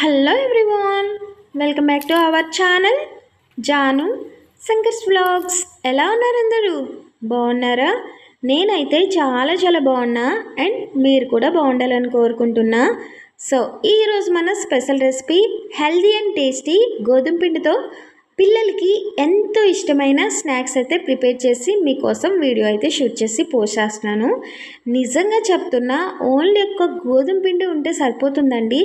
Hello everyone welcome back to our channel Janu Shankar's vlogs ఎలా ఉన్నారు అందరూ? బాగున్నారా? నేనైతే చాలా చాలా బాగున్నా అండ్ మీరు కూడా బాగుండాలని కోరుకుంటున్నా. సో ఈరోజు మన special recipe healthy and tasty గోధుమ పిండితో పిల్లలకి ఎంతో ఇష్టమైన స్నాక్స్ అయితే ప్రిపేర్ చేసి మీకోసం వీడియో అయితే షూట్ చేసి పోస్ట్ చేస్తున్నాను నిజంగా చెప్తున్నా ఓన్లీ ఒక్క గోధుమ పిండి ఉంటే సరిపోతుందండి.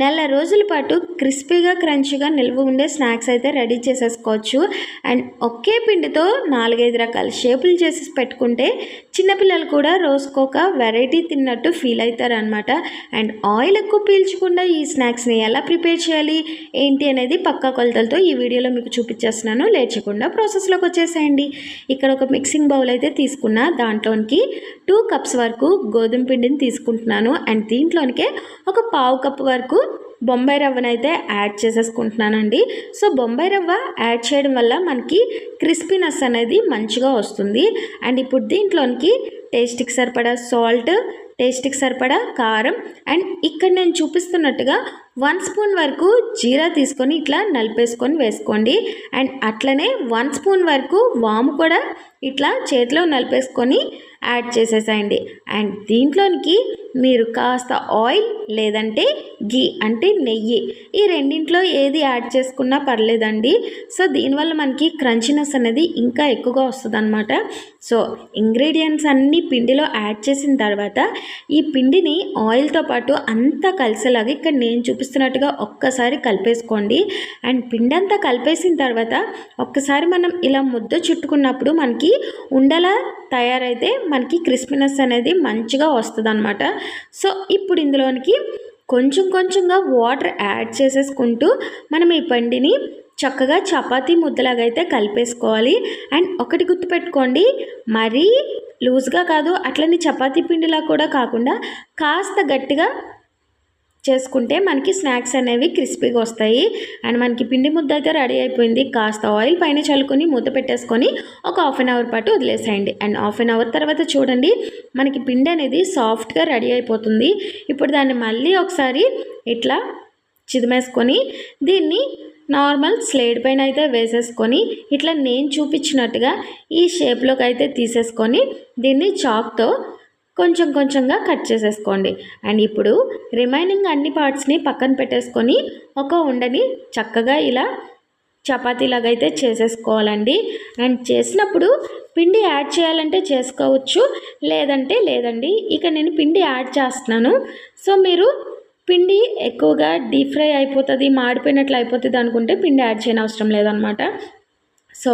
నెల రోజుల పాటు క్రిస్పీగా క్రంచీగా నిల్వ ఉండే స్నాక్స్ అయితే రెడీ చేసేసుకోవచ్చు. అండ్ ఒకే పిండితో నాలుగైదు రకాల షేపులు చేసి పెట్టుకుంటే చిన్నపిల్లలు కూడా రోజుకొక వెరైటీ తిన్నట్టు ఫీల్ అవుతారు అనమాట అండ్ ఆయిల్ ఎక్కువ పీల్చకుండా ఈ స్నాక్స్ని ఎలా ప్రిపేర్ చేయాలి ఏంటి అనేది పక్కా కొలతలతో ఈ వీడియోలో మీకు చూపించేస్తున్నాను. లేచకుండా ప్రాసెస్లోకి వచ్చేసేయండి. ఇక్కడ ఒక మిక్సింగ్ బౌల్ అయితే తీసుకున్న. దాంట్లోనికి టూ కప్స్ వరకు గోధుమ పిండిని తీసుకుంటున్నాను. అండ్ దీంట్లోనికే ఒక పావు కప్ వరకు బొంబాయి రవ్వను అయితే యాడ్ చేసేసుకుంటున్నానండి. సో బొంబాయి రవ్వ యాడ్ చేయడం వల్ల మనకి క్రిస్పీనెస్ అనేది మంచిగా వస్తుంది. అండ్ ఇప్పుడు దీంట్లోనికి టేస్ట్కి సరిపడా సాల్ట్ టేస్ట్కి సరిపడా కారం అండ్ ఇక్కడ నేను చూపిస్తున్నట్టుగా వన్ స్పూన్ వరకు జీరా తీసుకొని ఇట్లా నలిపేసుకొని వేసుకోండి. అండ్ అట్లనే వన్ స్పూన్ వరకు వాము కూడా ఇట్లా చేతిలో నలిపేసుకొని యాడ్ చేసేసేయండి. అండ్ దీంట్లోనికి మీరు కాస్త ఆయిల్ లేదంటే గీ అంటే నెయ్యి. ఈ రెండింట్లో ఏది యాడ్ చేసుకున్నా పర్లేదండి. సో దీనివల్ల మనకి క్రంచినెస్ అనేది ఇంకా ఎక్కువగా వస్తుంది అనమాట సో ఇంగ్రీడియంట్స్ అన్నీ పిండిలో యాడ్ చేసిన తర్వాత ఈ పిండిని ఆయిల్తో పాటు అంతా కలిసేలాగా ఇక్కడ నేను చూపిస్తున్నట్టుగా ఒక్కసారి కలిపేసుకోండి. అండ్ పిండి అంతా కలిపేసిన తర్వాత ఒక్కసారి మనం ఇలా ముద్ద చుట్టుకున్నప్పుడు మనకి ఉండలా తయారైతే మనకి క్రిస్పీనెస్ అనేది మంచిగా వస్తుంది అనమాట సో ఇప్పుడు ఇందులోనికి కొంచెం కొంచెంగా వాటర్ యాడ్ చేసేసుకుంటూ మనం ఈ పండిని చక్కగా చపాతీ ముద్దలాగా అయితే కలిపేసుకోవాలి. అండ్ ఒకటి గుర్తుపెట్టుకోండి మరీ లూజ్గా కాదు అట్లని చపాతీ పిండిలా కూడా కాకుండా కాస్త గట్టిగా చేసుకుంటే మనకి స్నాక్స్ అనేవి క్రిస్పీగా వస్తాయి. అండ్ మనకి పిండి ముద్ద అయితే రెడీ అయిపోయింది. కాస్త ఆయిల్ పైన చల్లుకొని మూత పెట్టేసుకొని ఒక హాఫ్ అన్ అవర్ పాటు వదిలేసేయండి. అండ్ హాఫ్ అన్ అవర్ తర్వాత చూడండి మనకి పిండి అనేది సాఫ్ట్గా రెడీ అయిపోతుంది. ఇప్పుడు దాన్ని మళ్ళీ ఒకసారి ఇట్లా చిదిమేసుకొని దీన్ని నార్మల్ స్లేడ్ పైన అయితే వేసేసుకొని ఇట్లా నేను చూపించినట్టుగా ఈ షేప్లోకి అయితే తీసేసుకొని దీన్ని చాక్తో కొంచెం కొంచెంగా కట్ చేసేసుకోండి. అండ్ ఇప్పుడు రిమైనింగ్ అన్ని పార్ట్స్ని పక్కన పెట్టేసుకొని ఒక ఉండని చక్కగా ఇలా చపాతీలాగా అయితే చేసేసుకోవాలండి. అండ్ చేసినప్పుడు పిండి యాడ్ చేయాలంటే చేసుకోవచ్చు లేదంటే లేదండి. ఇక నేను పిండి యాడ్ చేస్తున్నాను. సో మీరు పిండి ఎక్కువగా డీప్ ఫ్రై అయిపోతుంది మాడిపోయినట్లు అయిపోతుంది అనుకుంటే పిండి యాడ్ చేయని అవసరం లేదనమాట. సో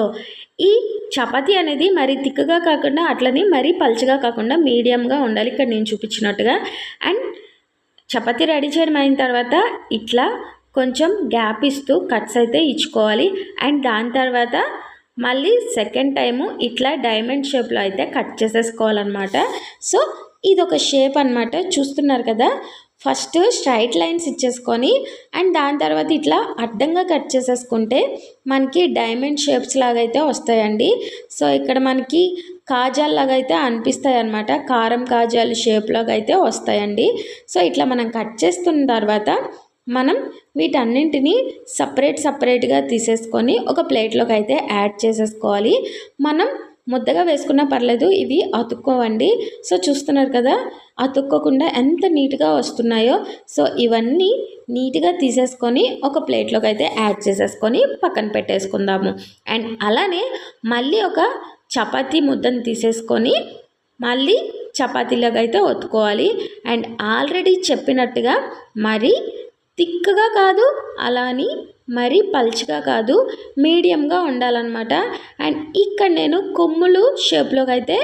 ఈ చపాతీ అనేది మరి తిక్కగా కాకుండా అట్లని మరీ పల్చగా కాకుండా మీడియంగా ఉండాలి. ఇక్కడ నేను చూపించినట్టుగా. అండ్ చపాతీ రెడీ చేయడం అయిన తర్వాత ఇట్లా కొంచెం గ్యాప్ ఇస్తూ కట్స్ అయితే ఇచ్చుకోవాలి. అండ్ దాని తర్వాత మళ్ళీ సెకండ్ టైము ఇట్లా డైమండ్ షేప్లో అయితే కట్ చేసేసుకోవాలన్నమాట. సో ఇది ఒక షేప్ అనమాట చూస్తున్నారు కదా? ఫస్ట్ స్ట్రైట్ లైన్స్ ఇచ్చేసుకొని అండ్ దాని తర్వాత ఇట్లా అడ్డంగా కట్ చేసేసుకుంటే మనకి డైమండ్ షేప్స్ లాగా అయితే వస్తాయండి. సో ఇక్కడ మనకి కాజాల్ లాగా అయితే అనిపిస్తాయి అనమాట కారం కాజాలు షేప్లాగా అయితే వస్తాయండి. సో ఇట్లా మనం కట్ చేస్తున్న తర్వాత మనం వీటన్నింటినీ సపరేట్ సపరేట్గా తీసేసుకొని ఒక ప్లేట్లోకి అయితే యాడ్ చేసేసుకోవాలి. మనం ముద్దగా వేసుకున్నా పర్లేదు ఇవి అతుక్కోవండి. సో చూస్తున్నారు కదా అతుక్కోకుండా ఎంత నీట్గా వస్తున్నాయో. సో ఇవన్నీ నీట్గా తీసేసుకొని ఒక ప్లేట్లోకి అయితే యాడ్ చేసేసుకొని పక్కన పెట్టేసుకుందాము. అండ్ అలానే మళ్ళీ ఒక చపాతీ ముద్దను తీసేసుకొని మళ్ళీ చపాతీలోకి అయితే ఒత్తుకోవాలి. అండ్ ఆల్రెడీ చెప్పినట్టుగా మరి థిక్గా కాదు అలా అని మరీ పల్చగా కాదు మీడియంగా ఉండాలన్నమాట. అండ్ ఇక్కడ నేను కొమ్ములు షేప్లోకి అయితే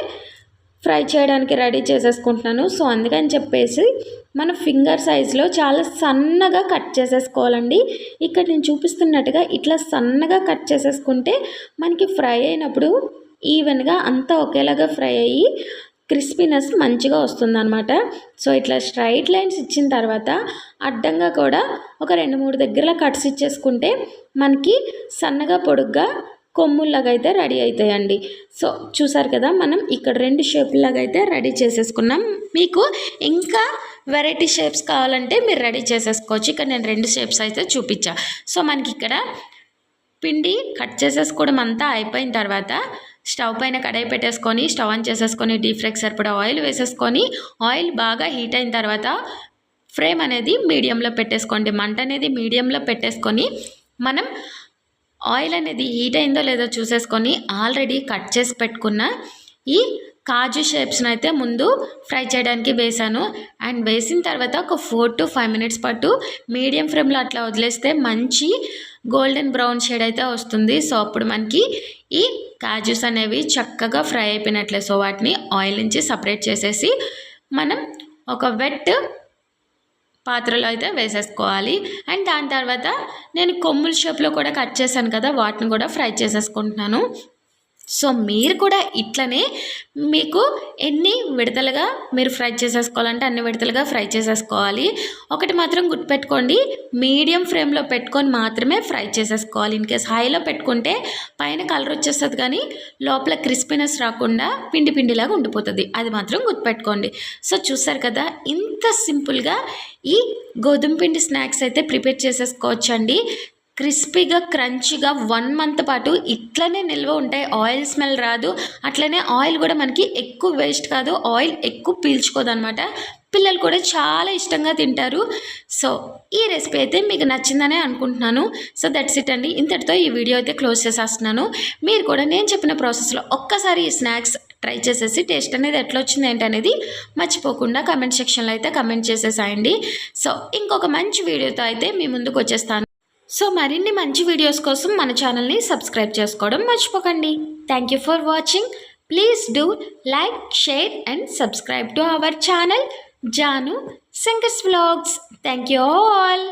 ఫ్రై చేయడానికి రెడీ చేసేసుకుంటున్నాను. సో అందుకని చెప్పేసి మన ఫింగర్ సైజులో చాలా సన్నగా కట్ చేసేసుకోవాలండి. ఇక్కడ నేను చూపిస్తున్నట్టుగా ఇట్లా సన్నగా కట్ చేసేసుకుంటే మనకి ఫ్రై అయినప్పుడు ఈవెన్గా అంతా ఒకేలాగా ఫ్రై అయ్యి క్రిస్పీనెస్ మంచిగా వస్తుందన్నమాట. సో ఇట్లా స్ట్రైట్ లైన్స్ ఇచ్చిన తర్వాత అడ్డంగా కూడా ఒక రెండు మూడు దగ్గరలా కట్స్ ఇచ్చేసుకుంటే మనకి సన్నగా పొడుగ్గా కొమ్ముల్లాగా అయితే రెడీ అవుతాయండి. సో చూసారు కదా మనం ఇక్కడ రెండు షేప్లాగా అయితే రెడీ చేసేసుకున్నాం. మీకు ఇంకా వెరైటీ షేప్స్ కావాలంటే మీరు రెడీ చేసేసుకోవచ్చు. ఇక్కడ నేను రెండు షేప్స్ అయితే చూపించా. సో మనకి ఇక్కడ పిండి కట్ చేసేసుకోవడం అంతా అయిపోయిన తర్వాత స్టవ్ పైన కడాయి పెట్టేసుకొని స్టవ్ ఆన్ చేసేసుకొని డీప్ ఫ్రైకి సరిపడా ఆయిల్ వేసేసుకొని ఆయిల్ బాగా హీట్ అయిన తర్వాత ఫ్రేమ్ అనేది మీడియంలో పెట్టేసుకోండి. మంట అనేది మీడియంలో పెట్టేసుకొని మనం ఆయిల్ అనేది హీట్ అయిందో లేదో చూసేసుకొని ఆల్రెడీ కట్ చేసి పెట్టుకున్న ఈ కాజు షేప్స్ని అయితే ముందు ఫ్రై చేయడానికి వేసాను అండ్ వేసిన తర్వాత ఒక ఫోర్ టు ఫైవ్ మినిట్స్ పాటు మీడియం ఫ్లేమ్లో అట్లా వదిలేస్తే మంచి గోల్డెన్ బ్రౌన్ షేడ్ అయితే వస్తుంది. సో అప్పుడు మనకి ఈ కాజుస్ అనేవి చక్కగా ఫ్రై అయిపోయినట్లే. సో వాటిని ఆయిల్ నుంచి సపరేట్ చేసేసి మనం ఒక వెట్ పాత్రలో అయితే వేసేసుకోవాలి. అండ్ దాని తర్వాత నేను కొమ్ముల షేప్లో కూడా కట్ చేశాను కదా వాటిని కూడా ఫ్రై చేసేసుకుంటున్నాను. సో మీరు కూడా ఇట్లనే మీకు ఎన్ని విడతలుగా మీరు ఫ్రై చేసేసుకోవాలంటే అన్ని విడతలుగా ఫ్రై చేసేసుకోవాలి. ఒకటి మాత్రం గుర్తుపెట్టుకోండి మీడియం ఫ్లేమ్లో పెట్టుకొని మాత్రమే ఫ్రై చేసేసుకోవాలి. ఇన్ కేస్ హైలో పెట్టుకుంటే పైన కలర్ వచ్చేస్తుంది కానీ లోపల క్రిస్పీనెస్ రాకుండా పిండి పిండిలాగా ఉండిపోతుంది. అది మాత్రం గుర్తుపెట్టుకోండి. సో చూసారు కదా ఇంత సింపుల్గా ఈ గోధుమ పిండి స్నాక్స్ అయితే ప్రిపేర్ చేసేసుకోవచ్చండి. క్రిస్పీగా క్రంచీగా వన్ మంత్ పాటు ఇట్లనే నిల్వ ఉంటాయి ఆయిల్ స్మెల్ రాదు. అట్లనే ఆయిల్ కూడా మనకి ఎక్కువ వేస్ట్ కాదు. ఆయిల్ ఎక్కువ పీల్చుకోదు అనమాట పిల్లలు కూడా చాలా ఇష్టంగా తింటారు. సో ఈ రెసిపీ అయితే మీకు నచ్చిందనే అనుకుంటున్నాను. సో దట్స్ ఇట్ అండి. ఇంతటితో ఈ వీడియో అయితే క్లోజ్ చేసేస్తున్నాను. మీరు కూడా నేను చెప్పిన ప్రాసెస్లో ఒక్కసారి ఈ స్నాక్స్ ట్రై చేసేసి టేస్ట్ అనేది ఎట్లా వచ్చింది ఏంటనేది మర్చిపోకుండా కమెంట్ సెక్షన్లో అయితే కమెంట్ చేసేసాయండి. సో ఇంకొక మంచి వీడియోతో అయితే మీ ముందుకు వచ్చేస్తాను. సో మరిన్ని మంచి వీడియోస్ కోసం మన ఛానల్ని సబ్స్క్రైబ్ చేసుకోవడం మర్చిపోకండి. Thank you for watching please do like share and subscribe to our channel Janu singers vlogs thank you all